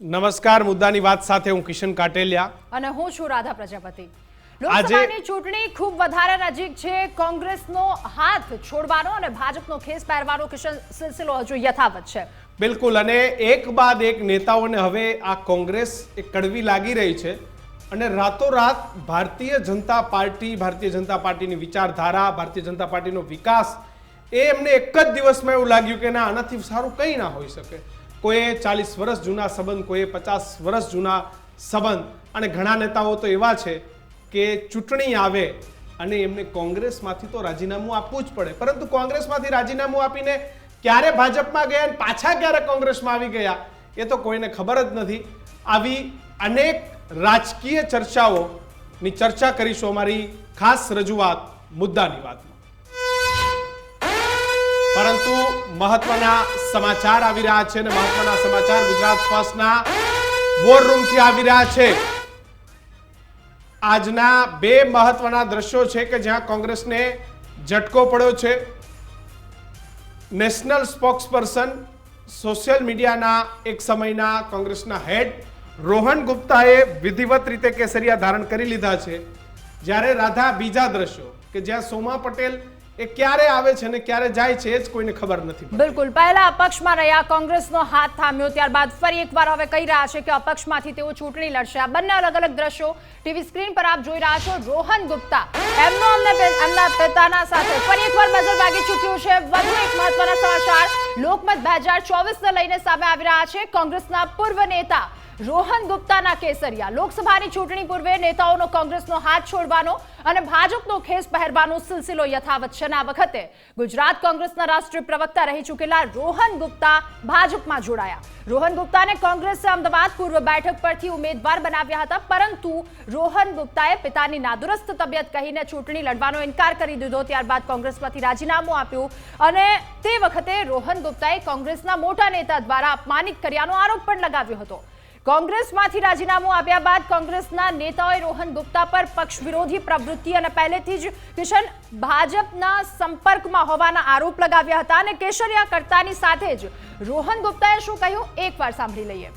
નમસ્કાર મુદ્દાની વાત સાથે હું કિશન કાટેલિયા. અને હું છું રાધા પ્રજાપતિ. લોકસભાની ચૂંટણી ખૂબ વધારે નજીક છે. કોંગ્રેસનો હાથ છોડવાનો અને ભાજપનો ખેસ પહેરવાનો કિશન સિલસિલો હજુ યથાવત છે. બિલકુલ અને એક બાદ એક નેતાઓને હવે આ કોંગ્રેસ એ કડવી લાગી રહી છે. અને રાતોરાત ભારતીય જનતા પાર્ટી ભારતીય જનતા પાર્ટીની વિચારધારા ભારતીય જનતા પાર્ટીનો વિકાસ એ એમને એક જ દિવસમાં એવું લાગ્યું કે ના આનાથી સારું કંઈ ના હોઈ શકે. કોઈએ ચાલીસ વર્ષ જૂના સંબંધ, કોઈએ પચાસ વર્ષ જૂના સંબંધ. અને ઘણા નેતાઓ તો એવા છે કે ચૂંટણી આવે અને એમને કોંગ્રેસમાંથી તો રાજીનામું આપવું જ પડે. પરંતુ કોંગ્રેસમાંથી રાજીનામું આપીને ક્યારે ભાજપમાં ગયા અને પાછા ક્યારે કોંગ્રેસમાં આવી ગયા, એ તો કોઈને ખબર જ નથી. આવી અનેક રાજકીય ચર્ચાઓની ચર્ચા કરીશું અમારી ખાસ રજૂઆત મુદ્દાની વાતમાં. પરંતુ મહત્વના સમાચાર આવી રહ્યા છે અને મહત્વના સમાચાર ગુજરાત ફર્સ્ટના વોર રૂમથી આવી રહ્યા છે. આજના બે મહત્વના દ્રશ્યો છે કે જ્યાં કોંગ્રેસને ઝટકો પડ્યો છે. નેશનલ સ્પોક્સપર્સન સોશિયલ મીડિયાના એક સમયના કોંગ્રેસના હેડ રોહન ગુપ્તાએ વિધિવત રીતે કેસરિયા ધારણ કરી લીધા છે. જ્યારે રાધા બીજા દ્રશ્યો કે જ્યાં સોમા પટેલ એ ક્યારે આવે છે ને ક્યારે જાય છે એ જ કોઈને ખબર નથી બિલકુલ. પહેલા અપક્ષમાં રહ્યા, કોંગ્રેસનો હાથ થામ્યો, ત્યારબાદ ફરી એકવાર હવે કહી રહ્યા છે કે અપક્ષમાંથી તેઓ ચૂંટણી લડશે. આ બંને અલગ અલગ દ્રશ્યો ટીવી સ્ક્રીન પર આપ જોઈ રહ્યા છો. રોહન ગુપ્તા એમનો અમને એમના પિતાના સાથે ફરી એકવાર નજર વાગી ચૂક્યું છે. વધુ એક મહત્વના સમાચાર. લોકમત બે હજાર ચોવીસને લઈને સામે આવી રહ્યા છે કોંગ્રેસના પૂર્વ નેતા રોહન ગુપ્તાના કેસરિયા. લોકસભાની ચૂંટણી પૂર્વે નેતાઓનો કોંગ્રેસનો હાથ છોડવાનો અને ભાજપનો ખેસ પહેરવાનો સિલસિલો યથાવત છે. આ વખતે ગુજરાત કોંગ્રેસના રાષ્ટ્રીય પ્રવક્તા રહી ચૂકેલા રોહન ગુપ્તા ભાજપમાં જોડાયા. રોહન ગુપ્તાને કોંગ્રેસે અમદાવાદ પૂર્વ બેઠક પરથી ઉમેદવાર બનાવ્યા હતા, પરંતુ રોહન ગુપ્તાએ પિતાની નાદુરસ્ત તબિયત કહીને ચૂંટણી લડવાનો ઇનકાર કરી દીધો. ત્યારબાદ કોંગ્રેસમાંથી રાજીનામું આપ્યું અને તે વખતે રોહન ગુપ્તાએ કોંગ્રેસના મોટા નેતા દ્વારા અપમાનિત કર્યાનો આરોપ પણ લગાવ્યો હતો. કોંગ્રેસમાંથી રાજીનામું આપ્યા બાદ કોંગ્રેસના નેતાઓએ રોહન ગુપ્તા પર પક્ષ વિરોધી પ્રવૃત્તિ અને પહેલેથી જ કિશન ભાજપના સંપર્કમાં હોવાના આરોપ લગાવ્યા હતા અને કેસરિયા કરતાની સાથે જ રોહન ગુપ્તાએ શું કહ્યું એકવાર સાંભળી લઈએ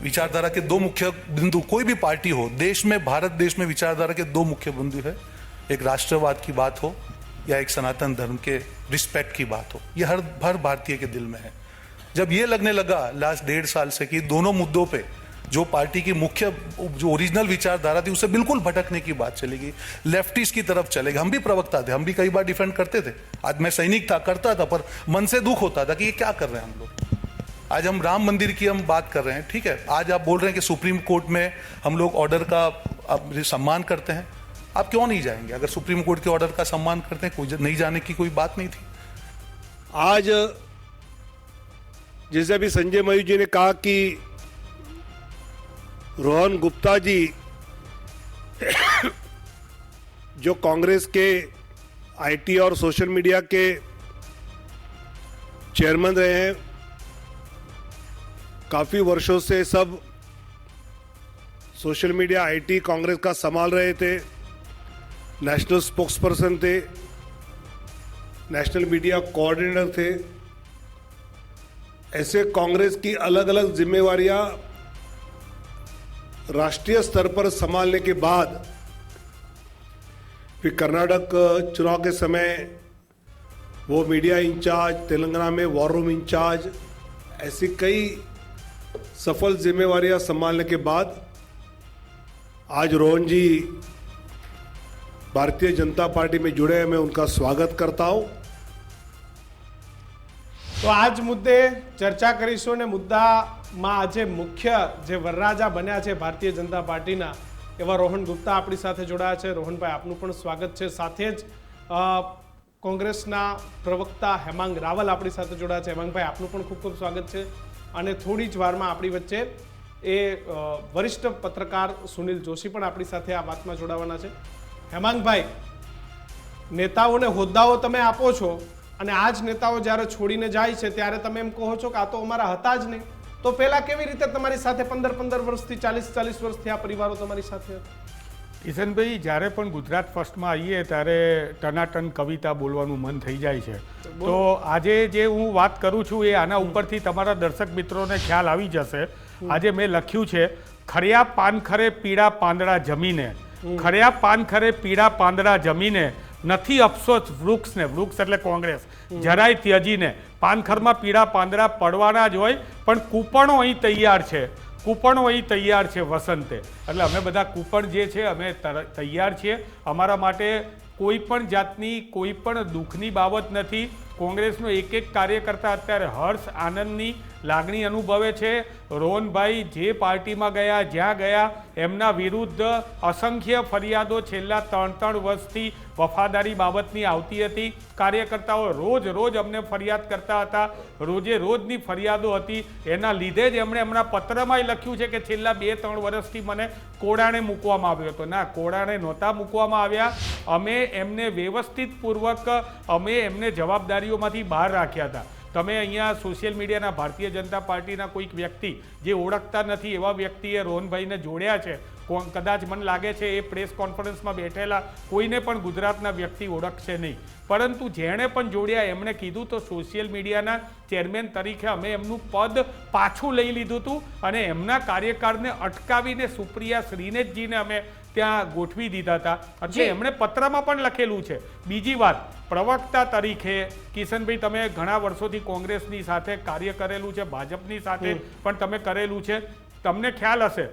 विचारधारा के दो मुख्य बिंदु कोई भी पार्टी हो देश में भारत देश में विचारधारा के दो मुख्य बिंदु है एक राष्ट्रवाद की बात हो या एक सनातन धर्म के रिस्पेक्ट की बात हो ये हर हर भारतीय के दिल में है जब ये लगने लगा लास्ट डेढ़ साल से कि दोनों मुद्दों पे जो पार्टी की मुख्य जो ओरिजिनल विचारधारा थी, उसे बिल्कुल भटकने की बात चलेगी। लेफ्टिस्ट की तरफ़ चलेगा। हम भी प्रवक्ता थे, हम भी कई बार डिफेंड करते थे। आज मैं सैनिक था, करता था, पर मन से दुख होता था कि ये क्या कर रहे हैं हम लोग। आज हम राम मंदिर की हम बात कर रहे हैं, ठीक है? आज आप बोल रहे हैं कि सुप्रीम कोर्ट में हम लोग ऑर्डर का, आप सम्मान करते हैं। आप क्यों नहीं जाएँगे? अगर सुप्रीम कोर्ट के ऑर्डर का सम्मान करते हैं, कोई नहीं जाने की कोई बात नहीं थी। आज जैसे अभी संजय मयूर जी ने कहा कि रोहन गुप्ता जी जो कांग्रेस के आईटी और सोशल मीडिया के चेयरमैन रहे हैं, काफ़ी वर्षों से सब सोशल मीडिया आईटी कांग्रेस का संभाल रहे थे, नेशनल स्पोक्सपर्सन थे, नेशनल मीडिया कोऑर्डिनेटर थे। ऐसे कांग्रेस की अलग अलग जिम्मेवारियाँ राष्ट्रीय स्तर पर संभालने के बाद फिर कर्नाटक चुनाव के समय वो मीडिया इंचार्ज, तेलंगाना में वॉर रूम इंचार्ज, ऐसी कई सफल जिम्मेवारियाँ संभालने के बाद आज रोहन जी भारतीय जनता पार्टी में जुड़े हैं। मैं उनका स्वागत करता हूँ। તો આ જ મુદ્દે ચર્ચા કરીશું અને મુદ્દામાં આજે મુખ્ય જે વરરાજા બન્યા છે ભારતીય જનતા પાર્ટીના, એવા રોહન ગુપ્તા આપણી સાથે જોડાયા છે. રોહનભાઈ, આપનું પણ સ્વાગત છે. સાથે જ કોંગ્રેસના પ્રવક્તા હેમાંગ રાવલ આપણી સાથે જોડાયા છે. હેમાંગભાઈ, આપનું પણ ખૂબ ખૂબ સ્વાગત છે. અને થોડી જ વારમાં આપણી વચ્ચે એ વરિષ્ઠ પત્રકાર સુનિલ જોશી પણ આપણી સાથે આ વાતમાં જોડાવાના છે. હેમાંગભાઈ નેતાઓને હોદ્દાઓ તમે આપો છો. અને આ જ નેતાઓ જ્યારે છોડીને જાય છે ત્યારે તમે એમ કહો છો કે આ તો અમારા હતા જ નહીં. તો પહેલા કેવી રીતે તમારી સાથે પંદર પંદર વર્ષથી ચાલીસ ચાલીસ વર્ષથી આ પરિવારો તમારી સાથે હતા? કિશનભાઈ જ્યારે પણ ગુજરાત ફર્સ્ટમાં આવીએ ત્યારે ટનાટન કવિતા બોલવાનું મન થઈ જાય છે. તો આજે જે હું વાત કરું છું એ આના ઉપરથી તમારા દર્શક મિત્રોને ખ્યાલ આવી જશે. આજે મેં લખ્યું છે ખર્યા પાનખરે પીળા પાંદડા જમીને. ખર્યા પાનખરે પીળા પાંદડા જમીને નથી અફસોસ વૃક્ષને, વૃક્ષ એટલે કોંગ્રેસ. જરાય ત્યજીને. પાનખરમાં પીળા પાંદડા પડવાના જ હોય, પણ કૂપણો અહીં તૈયાર છે. કૂપણો અહીં તૈયાર છે વસંતે. એટલે અમે બધા કૂપણ જે છે, અમે તૈયાર છીએ. અમારા માટે કોઈ પણ જાતની, કોઈ પણ દુઃખની બાબત નથી. કોંગ્રેસનો એક એક કાર્યકર્તા અત્યારે હર્ષ આનંદની લાગણી અનુભવે છે. રોહનભાઈ જે પાર્ટીમાં ગયા, જ્યાં ગયા, એમના વિરુદ્ધ અસંખ્ય ફરિયાદો છેલ્લા ત્રણ ત્રણ વર્ષથી વફાદારી બાબતની આવતી હતી. કાર્યકર્તાઓ રોજ રોજ અમને ફરિયાદ કરતા હતા. રોજે રોજની ફરિયાદો હતી. એના લીધે જ એમણે હમણાં પત્રમાંય લખ્યું છે કે છેલ્લા બે ત્રણ વર્ષથી મને કોડાણે મૂકવામાં આવ્યો હતો. ના, કોડાણે નહોતા મૂકવામાં આવ્યા. અમે એમને વ્યવસ્થિતપૂર્વક અમે એમને જવાબદારીઓમાંથી બહાર રાખ્યા હતા. તમે અહીંયા સોશિયલ મીડિયાના ભારતીય જનતા પાર્ટીના કોઈક વ્યક્તિ જે ઓળખતા નથી એવા વ્યક્તિએ રોહનભાઈને જોડ્યા છે કદાચ મને લાગે છે એ પ્રેસ કોન્ફરન્સમાં બેઠેલા કોઈને પણ ગુજરાતના વ્યક્તિ ઓળખશે નહીં. પરંતુ જેણે પણ જોડ્યા, એમણે કીધું તો સોશિયલ મીડિયાના ચેરમેન તરીકે અમે એમનું પદ પાછું લઈ લીધું હતું અને એમના કાર્યકાળને અટકાવીને સુપ્રિયા શ્રીનેથજીને અમે ત્યાં ગોઠવી દીધા હતા. એટલે એમણે પત્રમાં પણ લખેલું છે. બીજી વાત પ્રવક્તા તરીકે કિશનભાઈ તમે ઘણા વર્ષોથી કોંગ્રેસની સાથે કાર્ય કરેલું છે ભાજપની સાથે પણ તમે કરેલું છે. તમને ખ્યાલ હશે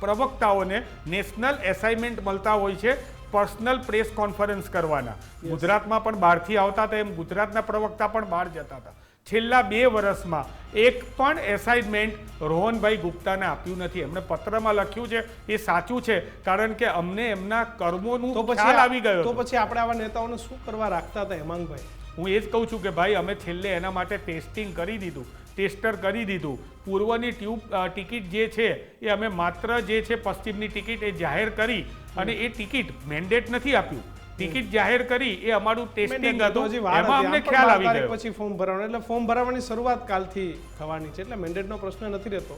પ્રવક્તાઓને નેશનલ એસાઇનમેન્ટ મળતા હોય છે પર્સનલ પ્રેસ કોન્ફરન્સ કરવાના. ગુજરાતમાં પણ બહારથી આવતા હતા એમ ગુજરાતના પ્રવક્તા પણ બહાર જતા હતા. છેલ્લા બે વર્ષમાં એક પણ એસાઇનમેન્ટ રોહનભાઈ ગુપ્તાને આપ્યું નથી. એમણે પત્રમાં લખ્યું છે એ સાચું છે કારણ કે અમને એમના કર્મોનું તો પછી આવી ગયો તો પછી આપણે આવા નેતાઓને શું કરવા રાખતા હતા હેમાંગભાઈ? હું એ જ કહું છું કે ભાઈ અમે છેલ્લે એના માટે ટેસ્ટિંગ કરી દીધું ટેસ્ટર કરી દીધું. પૂર્વની ટ્યુબ ટિકિટ જે છે એ અમે માત્ર જે છે પશ્ચિમની ટિકિટ એ જાહેર કરી અને એ ટિકિટ મેન્ડેટ નથી આપ્યું. ટિકિટ જાહેર કરી એ અમારું ટેસ્ટિંગ હતું. એમાં અમને ખ્યાલ આવી ગયો. પછી ફોર્મ ભરવાનું. એટલે ફોર્મ ભરાવાની શરૂઆત કાલથી થવાની છે. એટલે મેન્ડેટનો પ્રશ્ન નથી રહેતો.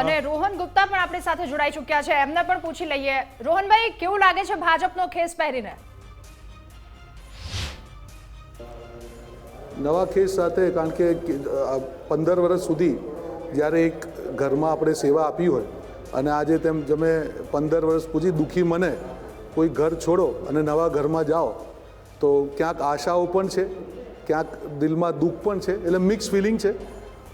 અને રોહન ગુપ્તા પણ આપણી સાથે જોડાઈ ચૂક્યા છે. એમને પણ પૂછી લઈએ. રોહનભાઈ કેવું લાગે છે ભાજપનો ખેસ પહેરીને? નવા ખેસ સાથે કારણ કે પંદર વર્ષ સુધી જ્યારે એક ઘરમાં આપણે સેવા આપી હોય અને આજે તેમ તમે પંદર વર્ષ પૂછી દુઃખી મને કોઈ ઘર છોડો અને નવા ઘરમાં જાઓ, તો ક્યાંક આશાઓ પણ છે, ક્યાંક દિલમાં દુઃખ પણ છે, એટલે મિક્સ ફિલિંગ છે.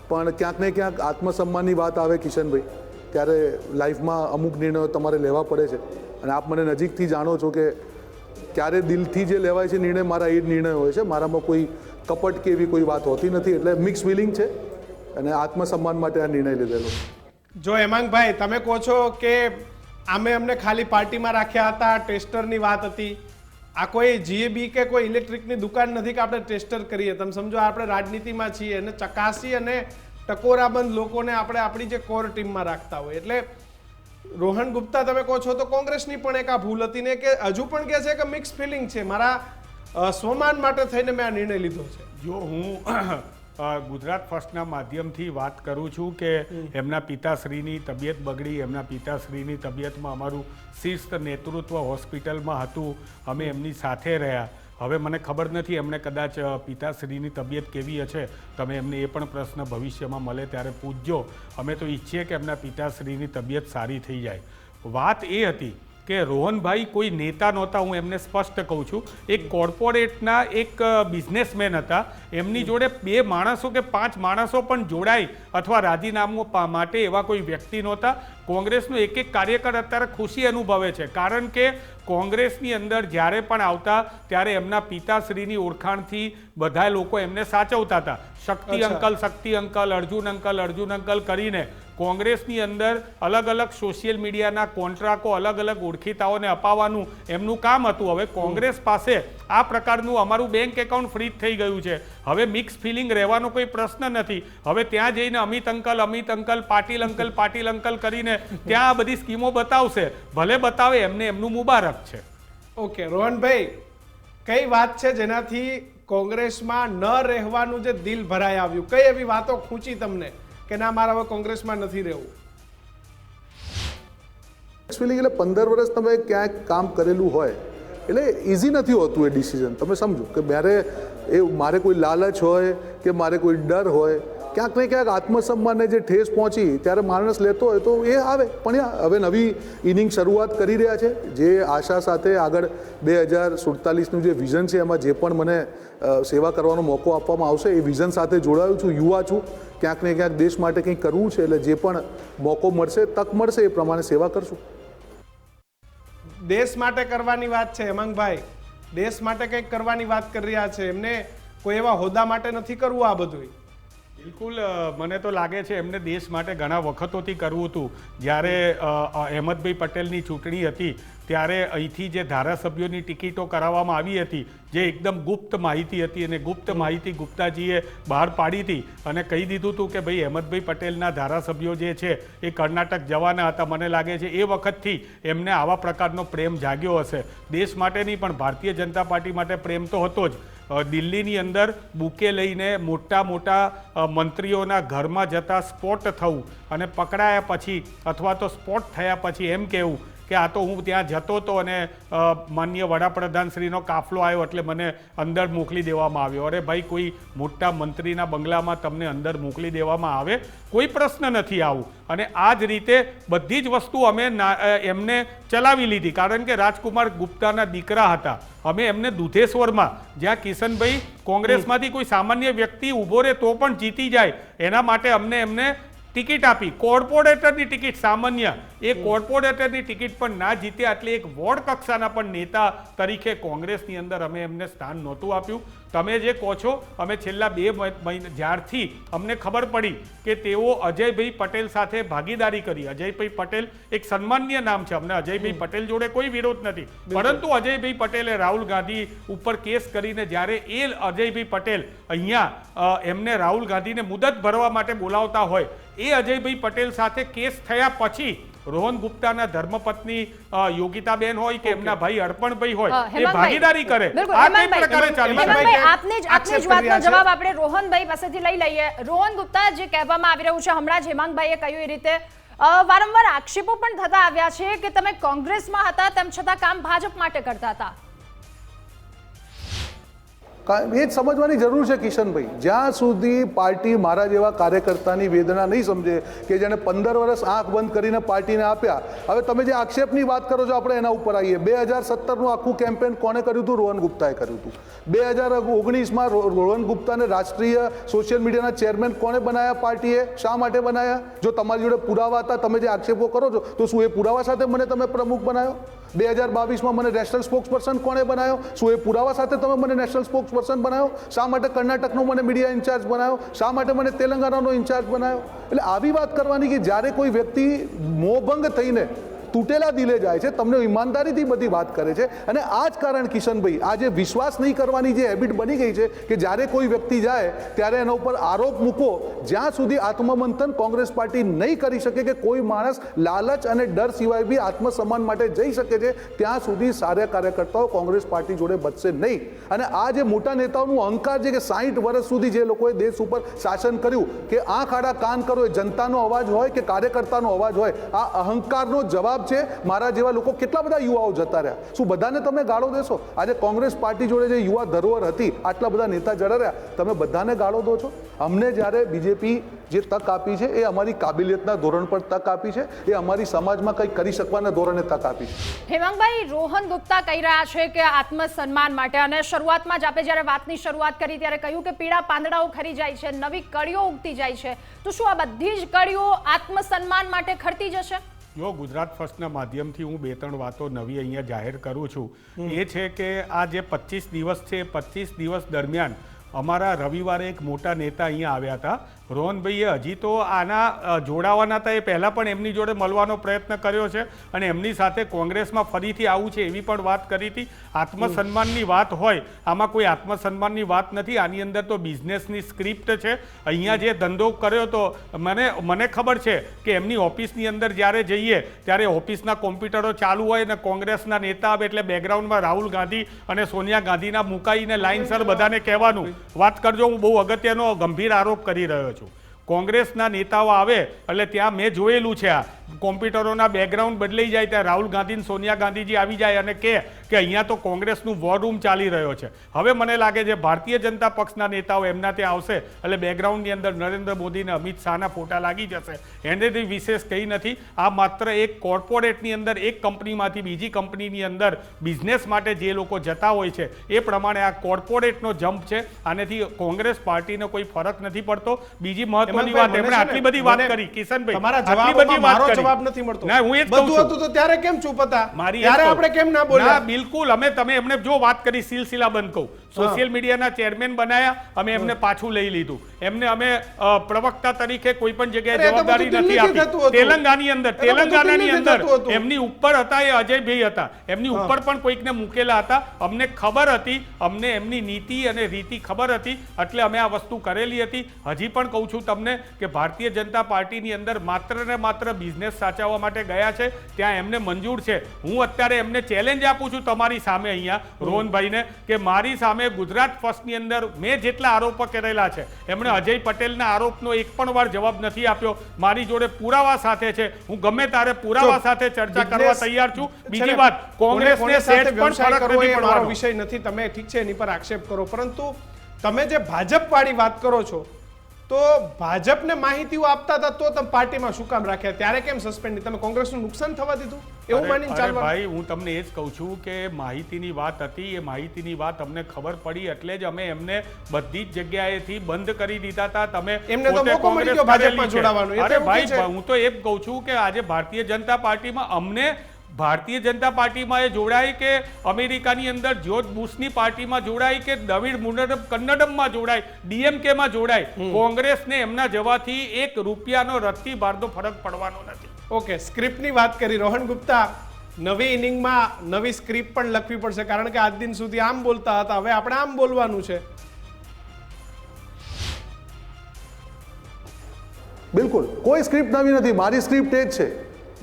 પણ ક્યાંક ને ક્યાંક આત્મસન્માનની વાત આવે કિશનભાઈ, ત્યારે લાઈફમાં અમુક નિર્ણયો તમારે લેવા પડે છે. અને આપ મને નજીકથી જાણો છો કે ક્યારે દિલથી જે લેવાય છે નિર્ણય, મારા એ જ નિર્ણય હોય છે. મારામાં કોઈ કપટ કે એવી કોઈ વાત હોતી નથી, એટલે મિક્સ ફિલિંગ છે અને આત્મસન્માન માટે આ નિર્ણય લીધેલો. જો હેમાંગભાઈ, તમે કહો છો કે આમે અમને ખાલી પાર્ટીમાં રાખ્યા હતા, ટેસ્ટરની વાત હતી. આ કોઈ જીએબી કે કોઈ ઇલેક્ટ્રિકની દુકાન નથી કે આપણે ટેસ્ટર કરીએ. તમે સમજો, આપણે રાજનીતિમાં છીએ અને ચકાસી અને ટકોરાબંધ લોકોને આપણે આપણી જે કોર ટીમમાં રાખતા હોય. એટલે રોહન ગુપ્તા, તમે કહો છો તો કોંગ્રેસની પણ એક આ ભૂલ હતી ને કે હજુ પણ કહે છે કે મિક્સ ફિલિંગ છે. મારા સ્વમાન માટે થઈને મેં આ નિર્ણય લીધો છે. જો હું ગુજરાત ફર્સ્ટના માધ્યમથી વાત કરું છું કે એમના પિતાશ્રીની તબિયત બગડી, એમના પિતાશ્રીની તબિયતમાં અમારું શીર્ષ નેતૃત્વ હોસ્પિટલમાં હતું, અમે એમની સાથે રહ્યા. હવે મને ખબર નથી એમને કદાચ પિતાશ્રીની તબિયત કેવી હશે. તમે એમને એ પણ પ્રશ્ન ભવિષ્યમાં મળે ત્યારે પૂછજો. અમે તો ઈચ્છીએ કે એમના પિતાશ્રીની તબિયત સારી થઈ જાય. વાત એ હતી કે રોહનભાઈ કોઈ નેતા નહોતા, હું એમને સ્પષ્ટ કહું છું. એક કોર્પોરેટના એક બિઝનેસમેન હતા. એમની જોડે બે માણસો કે પાંચ માણસો પણ જોડાય અથવા રાજીનામું માટે એવા કોઈ વ્યક્તિ નહોતા. કોંગ્રેસનો એક એક કાર્યકર અત્યારે ખુશી અનુભવે છે. કારણ કે કોંગ્રેસની અંદર જ્યારે પણ આવતા ત્યારે એમના પિતાશ્રીની ઓળખાણથી બધા લોકો એમને સાચવતા હતા. Shakti uncle Shakti uncle Arjun uncle Arjun uncle કરીને કોંગ્રેસની અંદર અલગ અલગ સોશિયલ મીડિયાના કોન્ટ્રાકો અલગ અલગ ઓળખીતાઓને અપાવવાનું એમનું કામ હતું. હવે કોંગ્રેસ પાસે આ પ્રકારનું અમારું બેંક એકાઉન્ટ ફ્રીજ થઈ ગયું છે. હવે મિક્સ ફિલિંગ રહેવાનો કોઈ પ્રશ્ન નથી. હવે ત્યાં જઈને Amit uncle Amit uncle Patil uncle Patil uncle કરીને ત્યાં આ બધી સ્કીમો બતાવશે. ભલે બતાવે એમને એમનું મુબારક છે. ઓકે રોહનભાઈ કઈ વાત છે જેનાથી કોંગ્રેસમાં ન રહેવાનું જે દિલ ભરાઈ આવ્યું? કઈ એવી વાતો ખૂંચી તમને કે ના મારે હવે કોંગ્રેસમાં નથી રહેવું? ફિલિંગ એટલે પંદર વર્ષ તમે ક્યાંક કામ કરેલું હોય એટલે ઇઝી નથી હોતું એ ડિસિઝન તમે સમજો કે મારે એ મારે કોઈ લાલચ હોય કે મારે કોઈ ડર હોય, ક્યાંક ને ક્યાંક આત્મસન્માનને જે ઠેસ પહોંચી ત્યારે માણસ લેતો હોય તો એ આવે. પણ હવે નવી ઇનિંગ શરૂઆત કરી રહ્યા છે. જે આશા સાથે આગળ બે હજાર સુડતાલીસનું જે વિઝન છે, એમાં જે પણ મને સેવા કરવાનો મોકો આપવામાં આવશે, એ વિઝન સાથે જોડાયું છું, યુવા છું. ક્યાંક ને ક્યાંક દેશ માટે કંઈક કરવું છે, એટલે જે પણ મોકો મળશે, તક મળશે, એ પ્રમાણે સેવા કરશું. દેશ માટે કરવાની વાત છે હેમાંગભાઈ દેશ માટે કંઈક કરવાની વાત કરી રહ્યા છે. એમને કોઈ એવા હોદ્દા માટે નથી કરવું આ બધું બિલકુલ મને તો લાગે છે એમને દેશ માટે ઘણા વખતોથી કરવું હતું. જ્યારે અહેમદભાઈ પટેલની ચૂંટણી હતી, ત્યારે અહીંથી જે ધારાસભ્યોની ટિકિટો કરાવવામાં આવી હતી, જે એકદમ ગુપ્ત માહિતી હતી અને ગુપ્ત માહિતી ગુપ્તાજીએ બહાર પાડી હતી અને કહી દીધું હતું કે ભાઈ, અહેમદભાઈ પટેલના ધારાસભ્યો જે છે, એ કર્ણાટક જવાના હતા. મને લાગે છે એ વખતથી એમને આવા પ્રકારનો પ્રેમ જાગ્યો હશે. દેશ માટે નહીં, પણ ભારતીય જનતા પાર્ટી માટે પ્રેમ તો હતો જ. દિલ્હીની અંદર બુકે લઈને મોટા મોટા મંત્રીઓના ઘરમાં જતા સ્પોટ થવું અને પકડાયા પછી અથવા તો સ્પોટ થયા પછી એમ કહેવું કે આ તો હું ત્યાં જતો હતો અને અ, માનનીય વડાપ્રધાનશ્રીનો કાફલો આવ્યો એટલે મને અંદર મોકલી દેવામાં આવ્યો. અરે ભાઈ કોઈ મોટા મંત્રીના બંગલામાં તમને અંદર મોકલી દેવામાં આવે? કોઈ પ્રશ્ન નથી આવું. અને આ જ રીતે બધી જ વસ્તુ અમે એમને ચલાવી લીધી. કારણ કે રાજકુમાર ગુપ્તાના દીકરા હતા. અમે એમને દુધેશ્વરમાં જ્યાં કિશનભાઈ કોંગ્રેસમાંથી કોઈ સામાન્ય વ્યક્તિ ઊભો રહે તો પણ જીતી જાય. એના માટે અમને એમને ટિકિટ આપી. કોર્પોરેટરની ટિકિટ સામાન્ય. એ કોર્પોરેટરની ટિકિટ પણ ના જીત્યા એટલે એક વોર્ડ કક્ષાના પણ નેતા તરીકે કોંગ્રેસની અંદર અમે એમને સ્થાન નહોતું આપ્યું. તમે જે કહો છો અમે છેલ્લા બે મહિના જ્યારથી અમને ખબર પડી કે તેઓ અજયભાઈ પટેલ સાથે ભાગીદારી કરી. અજયભાઈ પટેલ એક સન્માનીય નામ છે અમને. અજયભાઈ પટેલ જોડે કોઈ વિરોધ નથી. પરંતુ અજયભાઈ પટેલે રાહુલ ગાંધી ઉપર કેસ કરીને જ્યારે એ અજયભાઈ પટેલ અહીંયા એમને રાહુલ ગાંધીને મુદત ભરવા માટે બોલાવતા હોય એ અજયભાઈ પટેલ સાથે કેસ થયા પછી રોહન ગુપ્તાના ધર્મપત્ની યોગિતાબેન હોય કે એમના ભાઈ અર્પણભાઈ હોય એ ભાગીદારી કરે આ કઈ પ્રકારે ચાલી શકે? હેમાંગભાઈ, જ આપની જ વાતનો. જવાબ આપણે રોહનભાઈ પાસેથી લઈ લઈએ રોહન ગુપ્તા જે કહેવામાં આવી રહ્યું છે હમણાં જ હેમાંગભાઈએ કહ્યું એ રીતે વારંવાર આક્ષેપો પણ થતા આવ્યા છે કે તમે કોંગ્રેસમાં હતા તેમ છતાં કામ ભાજપ માટે કરતા હતા એ જ સમજવાની જરૂર છે કિશનભાઈ. જ્યાં સુધી પાર્ટી મારા જેવા કાર્યકર્તાની વેદના નહીં સમજે કે જેણે પંદર વર્ષ આંખ બંધ કરીને પાર્ટીને આપ્યા, હવે તમે જે આક્ષેપની વાત કરો છો, આપણે એના ઉપર આવીએ. બે હજાર સત્તરનું આખું કેમ્પેન કોણે કર્યું હતું? રોહન ગુપ્તાએ કર્યું હતું. બે હજાર ઓગણીસમાં રોહન ગુપ્તાને રાષ્ટ્રીય સોશિયલ મીડિયાના ચેરમેન કોણે બનાવ્યા પાર્ટીએ? શા માટે બનાવ્યા જો તમારી જોડે પુરાવા હતા, તમે જે આક્ષેપો કરો છો, તો શું એ પુરાવા સાથે મને તમે પ્રમુખ બનાવ્યો બે હજાર બાવીસમાં મને નેશનલ સ્પોક્સ પર્સન કોણે બનાવ્યો શું એ પુરાવા સાથે તમે મને નેશનલ સ્પોક્સ પર્સન બનાવ્યો શા માટે કર્ણાટકનો મને મીડિયા ઇન્ચાર્જ બનાવ્યો શા માટે મને તેલંગાણાનો ઇન્ચાર્જ બનાવ્યો એટલે આવી વાત કરવાની કે જ્યારે કોઈ વ્યક્તિ મોભંગ થઈને તૂટેલા દિલે જાય છે. તમને ઈમાનદારીથી બધી વાત કરે છે. અને આ જ કારણ કિશનભાઈ આ જે વિશ્વાસ નહીં કરવાની જે હેબિટ બની ગઈ છે કે જ્યારે કોઈ વ્યક્તિ જાય, ત્યારે એના ઉપર આરોપ મૂકો, જ્યાં સુધી આત્મમંથન કોંગ્રેસ પાર્ટી નહીં કરી શકે કે કોઈ માણસ લાલચ અને ડર સિવાય બી આત્મસન્માન માટે જઈ શકે છે, ત્યાં સુધી સારા કાર્યકર્તાઓ કોંગ્રેસ પાર્ટી જોડે બચશે નહીં. અને આ જે મોટા નેતાઓનું અહંકાર છે કે સાહીઠ વર્ષ સુધી જે લોકોએ દેશ ઉપર શાસન કર્યું, કે આંખ આડા કાન કરો એ જનતાનો અવાજ હોય કે કાર્યકર્તાનો અવાજ હોય, આ અહંકારનો જવાબ છે, મારા જેવા લોકો કેટલા બધા યુવાઓ જતા રહ્યા. શું બધાને તમે ગાળો દેશો? આજે કોંગ્રેસ પાર્ટી જોડે જે યુવા ધરોહર હતી, આટલા બધા નેતા જડા રહ્યા. તમે બધાને ગાળો દો છો? અમને જ્યારે બીજેપી જે તક આપી છે, એ અમારી કાબિલિયતના ધોરણ પર તક આપી છે, એ અમારી સમાજમાં કંઈક કરી શકવાના ધોરણે તક આપી છે. હેમાંગભાઈ, રોહન ગુપ્તા કહી રહ્યા છે કે આત્મસન્માન માટે અને શરૂઆતમાં જ આપણે જ્યારે વાતની શરૂઆત કરી ત્યારે કહ્યું કે પીળા પાંદડાઓ ખરી જાય છે, નવી કળીઓ ઉગતી જાય છે. તો શું આ બધી જ કળીઓ આત્મસન્માન માટે ખરતી જશે? જો ગુજરાત ફર્સ્ટના માધ્યમથી હું બે ત્રણ વાતો નવી અહીંયા જાહેર કરું છું, એ છે કે આ જે પચીસ દિવસ છે, પચીસ દિવસ દરમિયાન અમારા રવિવારે એક મોટા નેતા અહીંયા આવ્યા હતા રોહનભાઈએ હજી તો આના જોડાવાના હતા એ પહેલાં પણ એમની જોડે મળવાનો પ્રયત્ન કર્યો છે અને એમની સાથે કોંગ્રેસમાં ફરીથી આવું છે એવી પણ વાત કરી હતી. આત્મસન્માનની વાત હોય, આમાં કોઈ આત્મસન્માનની વાત નથી. આની અંદર તો બિઝનેસની સ્ક્રિપ્ટ છે. અહીંયા જે ધંધો કર્યો તો મને મને ખબર છે કે એમની ઓફિસની અંદર જ્યારે જઈએ, ત્યારે ઓફિસના કોમ્પ્યુટરો ચાલુ હોય ને કોંગ્રેસના નેતા એટલે બેકગ્રાઉન્ડમાં રાહુલ ગાંધી અને સોનિયા ગાંધીના મુકાઈને લાઇનસર બધાને કહેવાનું. વાત કરજો, હું બહુ અગત્યનો, ગંભીર આરોપ કરી રહ્યો છું. કોંગ્રેસના નેતાઓ આવે એટલે ત્યાં મેં જોયેલું છે આ. કોમ્પ્યુટરોના બેકગ્રાઉન્ડ બદલાઈ જાય ત્યાં રાહુલ ગાંધી સોનિયા ગાંધીજી આવી જાય અને કહે કે અહીંયા તો કોંગ્રેસનું વોર રૂમ ચાલી રહ્યો છે. હવે મને લાગે છે ભારતીય જનતા પક્ષના નેતાઓ એમના ત્યાં આવશે એટલે બેકગ્રાઉન્ડની અંદર નરેન્દ્ર મોદી અને અમિત શાહના ફોટા લાગી જશે. એનેથી વિશેષ કંઈ નથી. આ માત્ર એક કોર્પોરેટની અંદર એક કંપનીમાંથી બીજી કંપનીની અંદર બિઝનેસ માટે જે લોકો જતા હોય છે એ પ્રમાણે આ કોર્પોરેટનો જમ્પ છે. આનેથી કોંગ્રેસ પાર્ટીને કોઈ ફરક નથી પડતો. બીજી મહત્વની વાત એમણે આટલી બધી વાત કરી. કિશનભાઈ આટલી બધી વાત કરી. જવાબ નથી મળતો. ના હું એ બધું હતું તો ત્યારે કેમ ચૂપ હતા? મારી ત્યારે આપણે કેમ ના બોલ્યા? બિલકુલ અમે તમે એમને જો વાત કરી સિલસિલા બંધ કહું. સોશિયલ મીડિયાના ચેરમેન બનાયા અમે એમને પાછું લઈ લીધું. એમને અમે પ્રવક્તા તરીકે કોઈ પણ જગ્યાએ જવાબદારી નથી આપી. તેલંગાની અંદર તેલંગાનાની અંદર એમની ઉપર હતા એ અજયભાઈ હતા. એમની ઉપર પણ કોઈકને મૂકેલા હતા. અમને ખબર હતી અમને એમની નીતિ અને રીતિ ખબર હતી એટલે અમે આ વસ્તુ કરેલી હતી. હજી પણ કહું છું તમને કે ભારતીય જનતા પાર્ટીની અંદર માત્ર ને માત્ર બિઝનેસ સાચવવા માટે ગયા છે ત્યાં એમને મંજૂર છે. હું અત્યારે એમને ચેલેન્જ આપું છું તમારી સામે અહીંયા રોહનભાઈને કે મારી સામે ગુજરાત ફર્સ્ટની અંદર મેં જેટલા આરોપો કરેલા છે એમણે અજય પટેલના આરોપનો એક પણ વાર જવાબ નથી આપ્યો. મારી જોડે પુરાવા સાથે છે. હું ગમે તારે પુરાવા સાથે ચર્ચા કરવા તૈયાર છું. બીજી વાત કોંગ્રેસને સેટ પણ ફરક કરવો નથી પડવાનો. વિષય નથી. તમે ઠીક છે એની પર આક્ષેપ કરો. પરંતુ તમે જે ભાજપ વાળી વાત કરો છો તો ભાજપને માહિતીઓ આપતા હતા તો તમે પાર્ટીમાં શું કામ રાખ્યા? ત્યારે કેમ સસ્પેન્ડ તમે કોંગ્રેસનું નુકસાન થવા દીધું? એવું માની ચાલવા ભાઈ હું તમને એ જ કહું છું કે માહિતીની વાત હતી એ માહિતીની વાત અમને ખબર પડી એટલે જ અમે એમને બધી જ જગ્યાએથી બંધ કરી દીધા હતા. તમે એમને તો મોકો મળી ગયો ભાજપમાં જોડાવાનો. અરે ભાઈ હું તો એ જ કહું છું કે આજે ભારતીય જનતા પાર્ટીમાં અમને ભારતીય જનતા પાર્ટીમાં એ જોડાય કે અમેરિકાની અંદર જ્યોર્જ બુશની પાર્ટીમાં જોડાય કે દવિડ મુનડમ કન્નડમમાં જોડાય ડીએમકેમાં જોડાય કોંગ્રેસને એમના જવાથી એક રૂપિયાનો રત્તી બહારનો ફરક પડવાનો નથી. ઓકે સ્ક્રિપ્ટની વાત કરી રોહન ગુપ્તા નવી ઇનિંગમાં નવી સ્ક્રિપ્ટ પણ લખવી પડશે કારણ કે આજ દિન સુધી આમ બોલતા હતા હવે આપણે આમ બોલવાનું છે. બિલકુલ કોઈ સ્ક્રિપ્ટ નવી નથી મારી સ્ક્રિપ્ટ એ જ છે.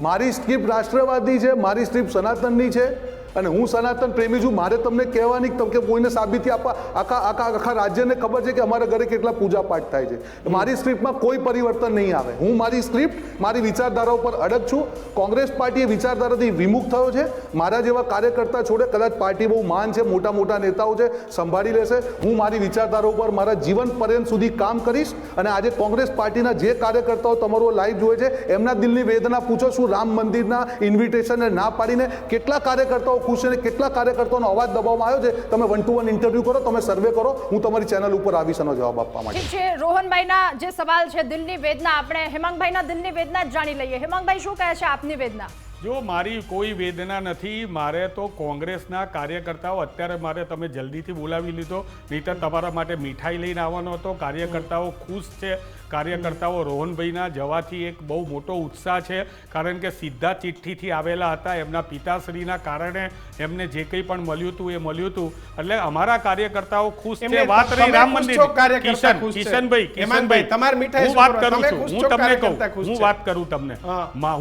મારી સ્ક્રિપ્ટ રાષ્ટ્રવાદી છે મારી સ્ક્રિપ્ટ સનાતનની છે. અને હું સનાતન પ્રેમી છું, મારે તમને કહેવાની કે કોઈને સાબિતી આપવા, આખા આખા આખા રાજ્યને ખબર છે કે અમારા ઘરે કેટલા પૂજા પાઠ થાય છે. મારી સ્ક્રિપ્ટમાં કોઈ પરિવર્તન નહીં આવે. હું મારી સ્ક્રિપ્ટ, મારી વિચારધારા ઉપર અડગ છું. કોંગ્રેસ પાર્ટી એ વિચારધારાથી વિમુખ થયો છે. મારા જેવા કાર્યકર્તા છોડે કદાચ પાર્ટી બહુ માન છે, મોટા મોટા નેતાઓ છે, સંભાળી લેશે. હું મારી વિચારધારા ઉપર, મારા જીવન પર્યંત સુધી કામ કરીશ. અને આજે કોંગ્રેસ પાર્ટીના જે કાર્યકર્તાઓ તમારો લાઈવ જોવે છે, એમના દિલની વેદના પૂછો શું રામ મંદિરના ઇન્વિટેશનને ના પાડીને કેટલા કાર્યકર્તાઓ ખુશ છે અને કેટલા કાર્યકર્તાઓનો અવાજ દબાવવામાં આવ્યો છે? તમે વન ટુ વન ઇન્ટરવ્યૂ કરો તમે સર્વે કરો. હું તમારી ચેનલ ઉપર આવીશ એનો જવાબ આપવા માટે. છે. રોહનભાઈના જે સવાલ છે દિલની વેદના આપણે હેમાંગભાઈના દિલની વેદના જ જાણી લઈએ. હેમાંગભાઈ શું કહે છે આપની વેદના? જો મારી કોઈ વેદના નથી મારે તો કોંગ્રેસના કાર્યકર્તાઓ અત્યારે મારે તમે જલ્દીથી બોલાવી લીધો. નહીંતર તમારા માટે મીઠાઈ લઈને આવવાનો હતો. કાર્યકર્તાઓ ખુશ છે. કાર્યકર્તાઓ રોહનભાઈના જવાથી એક બહુ મોટો ઉત્સાહ છે. કારણ કે સીધા ચિઠ્ઠીથી આવેલા હતા એમના પિતાશ્રીના કારણે એમને જે કંઈ પણ મળ્યું હતું એ મળ્યું હતું. એટલે અમારા કાર્યકર્તાઓ ખુશ છે. વાત રહી રામ મંદિર કિશન કિશનભાઈ કિશનભાઈ તમારી મીઠાઈ હું વાત કરું? છું. હું તમને કહું હું વાત કરું તમને.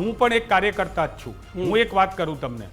હું. પણ એક કાર્યકર્તા જ છું. હું એક વાત કરું તમને.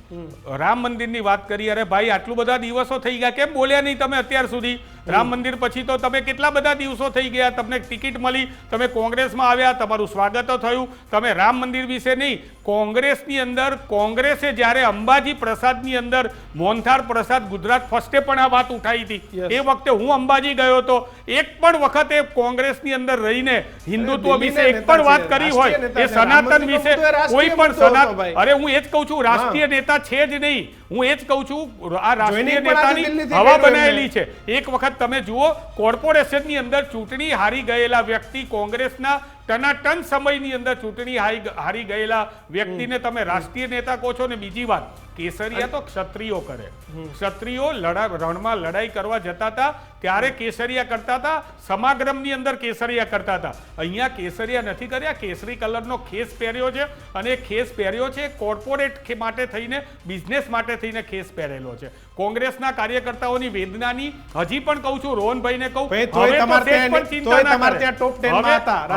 રામ મંદિરની વાત કરી અરે ભાઈ આટલું બધા દિવસો થઈ ગયા. કેમ બોલ્યા નહીં તમે અત્યાર સુધી? રામ મંદિર પછી તો તમે કેટલા બધા દિવસો થઈ ગયા? તમને ટિકિટ મળી, તમે કોંગ્રેસમાં આવ્યા, તમારું સ્વાગત થયું. તમે રામ મંદિર વિશે નહીં કોંગ્રેસની અંદર કોંગ્રેસે જ્યારે અંબાજી પ્રસાદની અંદર મોહનથાળ પ્રસાદ ગુજરાત ફર્સ્ટે પણ આ વાત ઉઠાવી હતી. એ વખતે હું અંબાજી ગયો હતો. એક પણ વખતે કોંગ્રેસની અંદર રહીને હિન્દુત્વ વિશે એક પણ વાત કરી હોય એ સનાતન વિશે કોઈ પણ સનાતન અરે હું એ જ કહું છું રાષ્ટ્રીય નેતા છે જ નહીં. હું એ જ કહું છું આ રાષ્ટ્રીય નેતાની હવા બનાવેલી છે. એક વખત તમે જુઓ કોર્પોરેશનની અંદર ચૂંટણી હારી ગયેલા વ્યક્તિ કોંગ્રેસના ટનાટન સમયની અંદર ચૂંટણી હારી હારી ગયેલા વ્યક્તિને તમે રાષ્ટ્રીય નેતા કહો છો ને બીજી વાત કેસરિયા તો ક્ષત્રિયો કરે. ક્ષત્રિયો લડા રણમાં લડાઈ કરવા જતા હતા ત્યારે કેસરિયા કરતા હતા સમાગ્રમની અંદર કેસરિયા કરતા હતા. અહીંયા કેસરિયા નથી કર્યા કેસરી કલરનો ખેસ પહેર્યો છે અને ખેસ પહેર્યો છે કોર્પોરેટ માટે થઈને બિઝનેસ માટે થઈને ખેસ પહેરેલો છે. કોંગ્રેસના કાર્યકર્તાઓની વેદનાની હજી પણ કહું છું રોહનભાઈને કહું હવે તો ચિંતા ના કરે. 10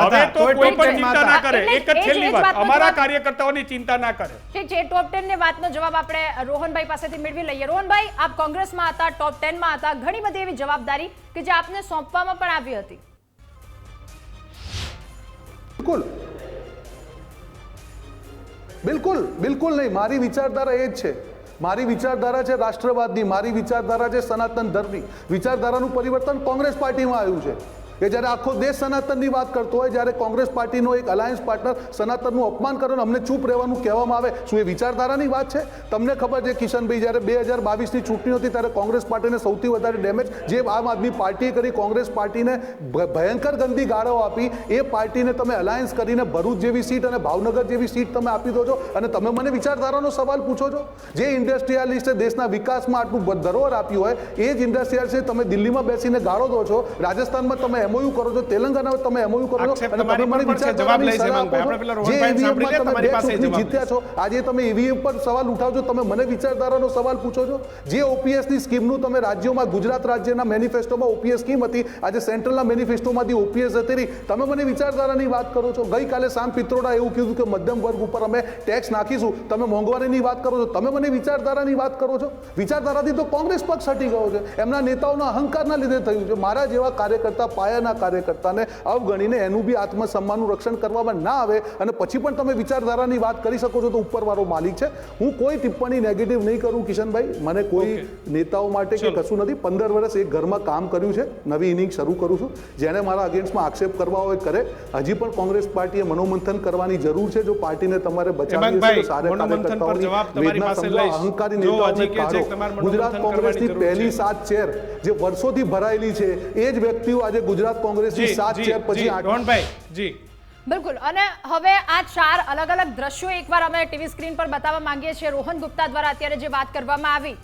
હવે- તો કોઈ પણ ચિંતા ના કરે. એક જ છેલ્લી વાત અમારા કાર્યકર્તાઓની ચિંતા ના કરે. જે ટોપ ટેનની વાતનો જવાબ આપણે રોહનભાઈ પાસેથી મેળવી લઈએ. રોહનભાઈ, આપ કોંગ્રેસમાં હતા ટોપ ટેનમાં હતા. ઘણી બધી એવી જવાબદારી કે જે આપને સોંપવામાં પણ આવી હતી. બિલકુલ. બિલકુલ બિલકુલ નહીં. મારી વિચારધારા એ જ છે. મારી વિચારધારા છે રાષ્ટ્રવાદની. મારી વિચારધારા છે સનાતન ધર્મની. વિચારધારાનું પરિવર્તન કોંગ્રેસ પાર્ટીમાં આવ્યું છે. કે જ્યારે આખો દેશ સનાતનની વાત કરતો હોય, જ્યારે કોંગ્રેસ પાર્ટીનો એક અલાયન્સ પાર્ટનર સનાતનનું અપમાન કરે અમને ચૂપ રહેવાનું કહેવામાં આવે, શું એ વિચારધારાની વાત છે? તમને ખબર છે, કિશનભાઈ, જ્યારે બે હજાર બાવીસની ચૂંટણી હતી, ત્યારે કોંગ્રેસ પાર્ટીને સૌથી વધારે ડેમેજ જે આમ આદમી પાર્ટીએ કરી, કોંગ્રેસ પાર્ટીને ભયંકર ગંદી ગાળો આપી, એ પાર્ટીને તમે અલાયન્સ કરીને ભરૂચ જેવી સીટ અને ભાવનગર જેવી સીટ તમે આપી દો છો અને તમે મને વિચારધારાનો સવાલ પૂછો છો? જે ઇન્ડસ્ટ્રીયાલિસ્ટે દેશના વિકાસમાં આટલું ધરોહર આપ્યું હોય, એ જ ઇન્ડસ્ટ્રીયાલિસ્ટે તમે દિલ્હીમાં બેસીને ગાળો દો છો, રાજસ્થાનમાં તમે એમઓયુ કરો છો તેલંગાના તમે એમઓયુ કરો છો. અને તમે મને વિચારધારાની જીત્યા છો આજે તમે ઈવીએમ પર સવાલ ઉઠાવજો તમે મને વિચારધારાનો સવાલ પૂછો છો. જે ઓપીએસની સ્કીમનું તમે રાજ્યોમાં ગુજરાત રાજ્યના મેનિફેસ્ટોમાં ઓપીએસ સ્કીમ હતી આજે સેન્ટ્રલના મેનિફેસ્ટોમાંથી ઓપીએસ હતી રહી તમે મને વિચારધારાની વાત કરો છો. ગઈકાલે સામ પિત્રોડા એવું કીધું કે મધ્યમ વર્ગ ઉપર અમે ટેક્સ નાખીશું. તમે મોંઘવારીની વાત કરો છો. તમે મને વિચારધારાની વાત કરો છો. વિચારધારાથી તો કોંગ્રેસ પક્ષ હટી ગયો છે. એમના નેતાઓના અહંકારના લીધે થયું છે. મારા જેવા કાર્યકર્તા પાયાના કાર્યકર્તાને અવગણીને એનું બી આત્મસન્માનનું રક્ષણ કરવામાં ના આવે અને પછી પણ તમે વિચારધારાની વાત કરી શકો છો તો ઉપરવાળો માલિક છે. હું કોઈ ટિપ્પણી નેગેટિવ નહીં કરું કિશનભાઈ. મને કોઈ નેતાઓ માટે કે કશું નથી. પંદર વર્ષ એક ઘરમાં કામ કર્યું છે. નવી ઇનિંગ શરૂ કરું છું. જેને મારા અગેન્સ્ટમાં આક્ષેપ કરવા હોય કરે. હજી પણ કોંગ્રેસ પાર્ટીએ મનોમંથન કરવાની જરૂર છે. જો પાર્ટીને તમારે બચાવવી છે સારા કાર્યકર્તાઓની વેદના સમજવા અહંકારી નેતાઓને કાઢો. ગુજરાત કોંગ્રેસની પહેલી સાત ચેર જે વર્ષોથી ભરાયેલી છે એ જ વ્યક્તિઓ આજે ગુજરાત કોંગ્રેસની સાત ચેર પછી રોહનભાઈ જી. બિલકુલ. અને હવે આ ચાર અલગ અલગ દ્રશ્યો એકવાર અમે ટીવી સ્ક્રીન પર બતાવવા માંગીએ છીએ. રોહન ગુપ્તા દ્વારા અત્યારે જે વાત કરવામાં આવી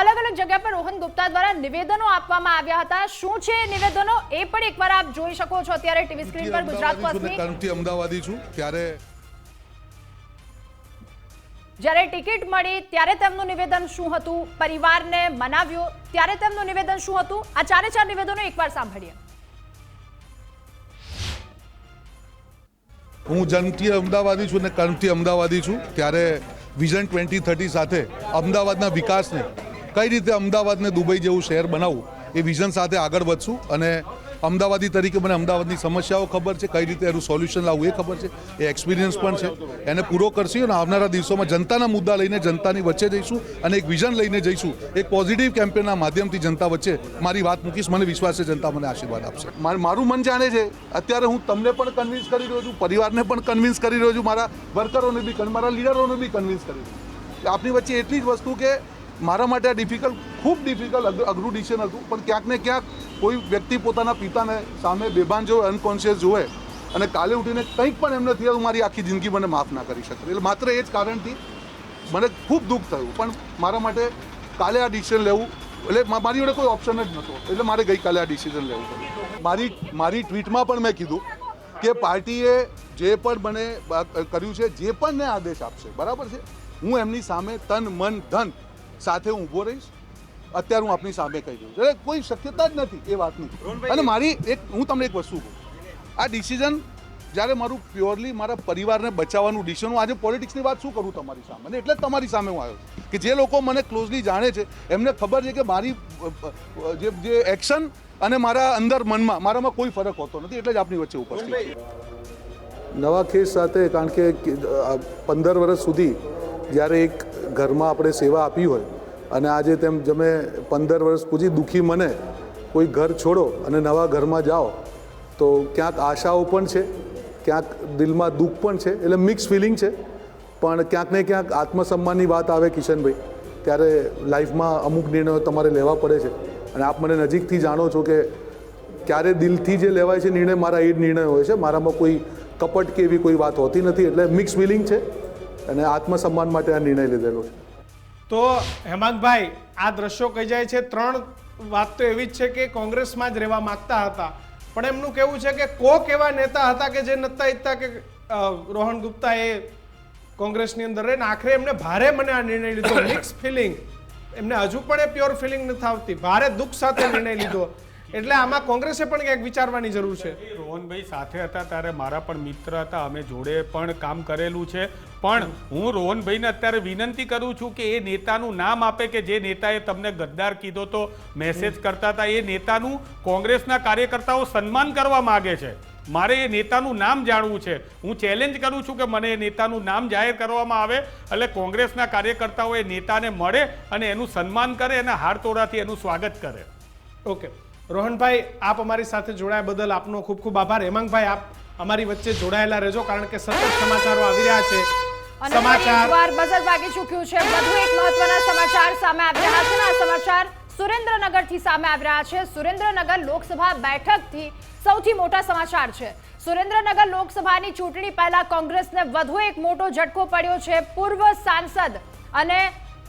અલગ અલગ જગ્યા પર રોહન ગુપ્તા દ્વારા નિવેદનો આપવામાં આવ્યા હતા. શું છે નિવેદનો? એ પણ એકવાર આપ જોઈ શકો છો અત્યારે ટીવી સ્ક્રીન પર ગુજરાત ફર્સ્ટની અમદાવાદી છું. ત્યારે જ્યારે ટિકિટ મળી ત્યારે તેમનું નિવેદન શું હતું? પરિવારને મનાવ્યો ત્યારે તેમનું નિવેદન શું હતું? આ ચારે ચાર નિવેદનો એકવાર સાંભળીએ. હું જન્મથી અમદાવાદી છું અને કર્મથી અમદાવાદી છું. ત્યારે વિઝન ટ્વેન્ટી થર્ટી સાથે અમદાવાદના વિકાસને, કઈ રીતે અમદાવાદને દુબઈ જેવું શહેર બનાવવું, એ વિઝન સાથે આગળ વધશું અને અમદાવાદી તરીકે મને અમદાવાદની સમસ્યાઓ ખબર છે, કઈ રીતે એનું સોલ્યુશન લાવવું એ ખબર છે, એ એક્સપિરિયન્સ પણ છે. એને પૂરો કરશું અને આવનારા દિવસોમાં જનતાના મુદ્દા લઈને જનતાની વચ્ચે જઈશું અને એક વિઝન લઈને જઈશું. એક પોઝિટિવ કેમ્પેનના માધ્યમથી જનતા વચ્ચે મારી વાત મૂકીશ. મને વિશ્વાસ છે, જનતા મને આશીર્વાદ આપશે. માર- મન જાણે છે, અત્યારે હું તમને પણ કન્વિન્સ કરી રહ્યો છું, પરિવારને પણ કન્વિન્સ કરી રહ્યો છું, મારા વર્કરોને બી મારા લીડરોને બી કન્વિન્સ કરી રહ્યો આપણી વચ્ચે એટલી જ વસ્તુ કે મારા માટે આ ડિફિકલ્ટ ખૂબ ડિફિકલ્ટ અઘરું ડિસિઝન હતું, પણ ક્યાંક ને ક્યાંક કોઈ વ્યક્તિ પોતાના પિતાને સામે બેભાન જોવે અનકોન્શિયસ જોવે અને કાલે ઉઠીને કંઈક પણ એમને થયું મારી આખી જિંદગી મને માફ ના કરી શકે. એટલે માત્ર એ જ કારણથી મને ખૂબ દુઃખ થયું. પણ મારા માટે કાલે આ ડિસિઝન લેવું, એટલે મારી જોડે કોઈ ઓપ્શન જ નહોતો. એટલે મારે ગઈકાલે આ ડિસિઝન લેવું પડ્યું. મારી મારી ટ્વીટમાં પણ મેં કીધું કે પાર્ટીએ જે પણ મને કર્યું છે, જે પણ ને આદેશ આપશે, બરાબર છે? હું એમની સામે તન, મન, ધન સાથે હું ઊભો રહીશ. અત્યારે હું આપની સામે કહી દઉં છું. એટલે કોઈ શક્યતા જ નથી એ વાતની. અને મારી એક હું તમને એક વસ્તુ કહું. આ ડિસિઝન જ્યારે મારું પ્યોરલી મારા પરિવારને બચાવવાનું ડિસિઝન હું આજે પોલિટિક્સની વાત શું કરું તમારી સામે? અને એટલે જ તમારી સામે હું આવ્યો કે જે લોકો મને ક્લોઝલી જાણે છે એમને ખબર છે કે મારી જે જે એક્શન અને મારા અંદર મનમાં મારામાં કોઈ ફરક હોતો નથી એટલે જ આપની વચ્ચે ઉપસ્થિત છું. નવા કેસ સાથે કારણ કે પંદર વર્ષ સુધી જ્યારે એક ઘરમાં આપણે સેવા આપી હોય અને આજે તેમ તમે પંદર વર્ષ પૂછી દુઃખી મને કોઈ ઘર છોડો અને નવા ઘરમાં જાઓ, તો ક્યાંક આશાઓ પણ છે, ક્યાંક દિલમાં દુઃખ પણ છે, એટલે મિક્સ ફિલિંગ છે. પણ ક્યાંક ને ક્યાંક આત્મસન્માનની વાત આવે કિશનભાઈ, ત્યારે લાઈફમાં અમુક નિર્ણયો તમારે લેવા પડે છે. અને આપ મને નજીકથી જાણો છો કે ક્યારે દિલથી જે લેવાય છે નિર્ણય, મારા એ જ નિર્ણય હોય છે. મારામાં કોઈ કપટ કે એવી કોઈ વાત હોતી નથી, એટલે મિક્સ ફિલિંગ છે. અને આત્મસન્માન માટે આ નિર્ણય લીધેલો છે. તો હેમાંગભાઈ, આ દ્રશ્યો કહી જાય છે, ત્રણ વાત તો એવી જ છે કે કોંગ્રેસમાં જ રહેવા માંગતા હતા. પણ એમનું કહેવું છે કે કોક એવા નેતા હતા કે જે નતા ઈચ્છતા કે રોહન ગુપ્તા એ કોંગ્રેસની અંદર રહે ને આખરે એમને ભારે મને આ નિર્ણય લીધો મિક્સ ફિલિંગ એમને હજુ પણ એ પ્યોર ફિલિંગ નથી આવતી. ભારે દુઃખ સાથે નિર્ણય લીધો. એટલે આમાં કોંગ્રેસે પણ કંઈક વિચારવાની જરૂર છે? રોહનભાઈ સાથે હતા ત્યારે મારા પણ મિત્ર હતા અમે જોડે પણ કામ કરેલું છે. પણ હું રોહનભાઈને અત્યારે વિનંતી કરું છું કે એ નેતાનું નામ આપે કે જે નેતાએ તમને ગદ્દાર કીધો તો મેસેજ કરતા હતા. એ નેતાનું કોંગ્રેસના કાર્યકર્તાઓ સન્માન કરવા માગે છે. મારે એ નેતાનું નામ જાણવું છે. હું ચેલેન્જ કરું છું કે મને એ નેતાનું નામ જાહેર કરવામાં આવે એટલે કોંગ્રેસના કાર્યકર્તાઓ એ નેતાને મળે અને એનું સન્માન કરે અને હારતોડાથી એનું સ્વાગત કરે. ઓકે. રોહનભાઈ આપ અમારી સાથે જોડાયા બદલ આપનો ખૂબ ખૂબ આભાર. હેમાંગભાઈ આપ અમારી વચ્ચે જોડાયેલા રહેજો કારણ કે સતત સમાચારો આવી રહ્યા છે. સમાચાર બઝર વાગી ચૂક્યું છે. વધુ એક મહત્વના સમાચાર સામે આવી રહ્યા છે. આ સમાચાર સુરેન્દ્રનગરથી સામે આવી રહ્યા છે. સુરેન્દ્રનગર લોકસભા બેઠકથી સૌથી મોટા સમાચાર છે. સુરેન્દ્રનગર લોકસભાની ચૂંટણી પહેલા કોંગ્રેસને વધુ એક મોટો ઝટકો પડ્યો છે. પૂર્વ સાંસદ અને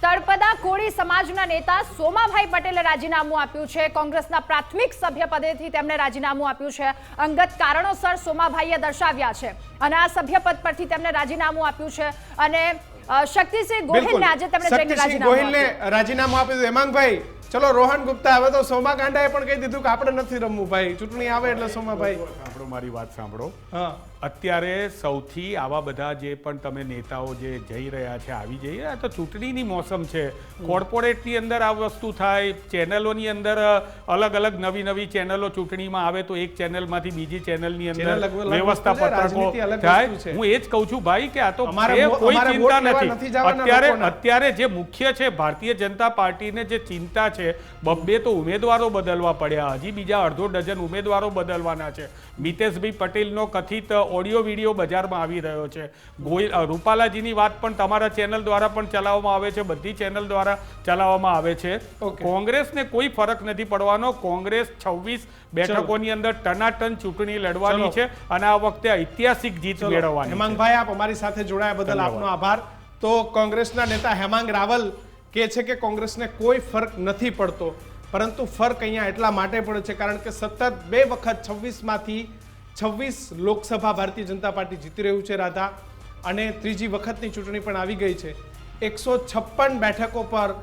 તળપદા કોળી સમાજના નેતા સોમાભાઈ પટેલે રાજીનામું આપ્યું છે. કોંગ્રેસના પ્રાથમિક સભ્ય પદેથી તેમણે રાજીનામું આપ્યું છે. અંગત કારણોસર સોમાભાઈએ દર્શાવ્યા છે. અને આ સભ્યપદ પરથી તેમણે રાજીનામું આપ્યું છે. અને શક્તિસિંહ ગોહિલને આજે તેમણે જઈને શક્તિસિંહ રાજીનામું આપ્યું. હેમાંગભાઈ ચલો રોહન ગુપ્તા હવે તો સોમા કાંડાએ પણ કહી દીધું કે આપણે નથી રમવું ભાઈ. ચૂંટણી આવે એટલે સોમાભાઈ. સાંભળો મારી વાત સાંભળો. હા. અત્યારે સૌથી આવા બધા જે પણ તમે નેતાઓ જે જઈ રહ્યા છે આવી જઈ રહ્યા તો ચૂંટણીની મોસમ છે. કોર્પોરેટની અંદર આ વસ્તુ થાય ચેનલોની અંદર અલગ અલગ નવી નવી ચેનલો ચૂંટણીમાં આવે તો એક ચેનલમાંથી બીજી ચેનલની અંદર વ્યવસ્થા પત્રકો થાય. હું એ જ કહું છું ભાઈ કે આ તો કોઈ ચિંતા નથી. અત્યારે અત્યારે જે મુખ્ય છે ભારતીય જનતા પાર્ટીને જે ચિંતા છે બબ્બે તો ઉમેદવારો બદલવા પડ્યા. હજી બીજા અડધો ડઝન ઉમેદવારો બદલવાના છે. મિતેશભાઈ પટેલનો કથિત ઓડિયો વીડિયો બજારમાં આવી રહ્યો છે. ગોયલ રૂપાલાજીની વાત પણ તમારા ચેનલ દ્વારા પણ ચલાવવામાં આવે છે બધી ચેનલ દ્વારા ચલાવવામાં આવે છે. કોંગ્રેસને કોઈ ફરક નથી પડવાનો. કોંગ્રેસ છવ્વીસ બેઠકોની અંદર ટનાટન ચૂંટણી લડવાની છે અને આ વખતે ઐતિહાસિક જીત મેળવવાની હેમાંગભાઈ આપ અમારી સાથે જોડાયા બદલ. આપનો આભાર. તો કોંગ્રેસના નેતા હેમાંગ રાવલ કહે છે કે કોંગ્રેસને કોઈ ફરક નથી પડતો પરંતુ ફરક અહીંયા એટલા માટે પડે છે કારણ કે સતત બે વખત છવ્વીસમાંથી છવ્વીસ લોકસભા ભારતીય જનતા પાર્ટી જીતી રહ્યું છે રાધા. અને ત્રીજી વખતની ચૂંટણી પણ આવી ગઈ છે. એકસો છપ્પન બેઠકો પર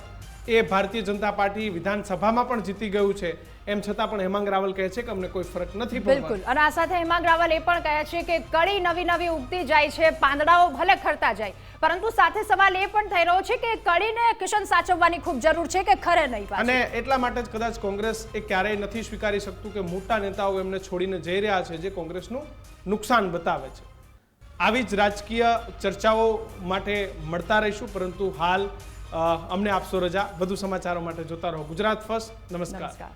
એ ભારતીય જનતા પાર્ટી વિધાનસભામાં પણ જીતી ગયું છે. એમ છતાં પણ હેમાંગ રાવલ કહે છે કે અમને કોઈ ફરક નથી બિલકુલ. અને આ સાથે હેમાંગ રાવલ એ પણ કહે છે કે કળી નવી નવી ઉગતી જાય છે પાંદડાઓ ભલે ખરતા જાય પરંતુ સાથે સવાલ એ પણ થઈ રહ્યો છે કે કળીને કિશન સાચવવાની ખૂબ જરૂર છે કે ખરે નહીં અને એટલા માટે જ કદાચ કોંગ્રેસ એ ક્યારેય નથી સ્વીકારી શકતું કે મોટા નેતાઓ એમને છોડીને જઈ રહ્યા છે જે કોંગ્રેસનું નુકસાન બતાવે છે. આવી જ રાજકીય ચર્ચાઓ માટે મળતા રહીશું પરંતુ હાલ અમને આપશો રજા. વધુ સમાચારો માટે જોતા રહો ગુજરાત ફર્સ્ટ. નમસ્કાર. નમસ્કાર.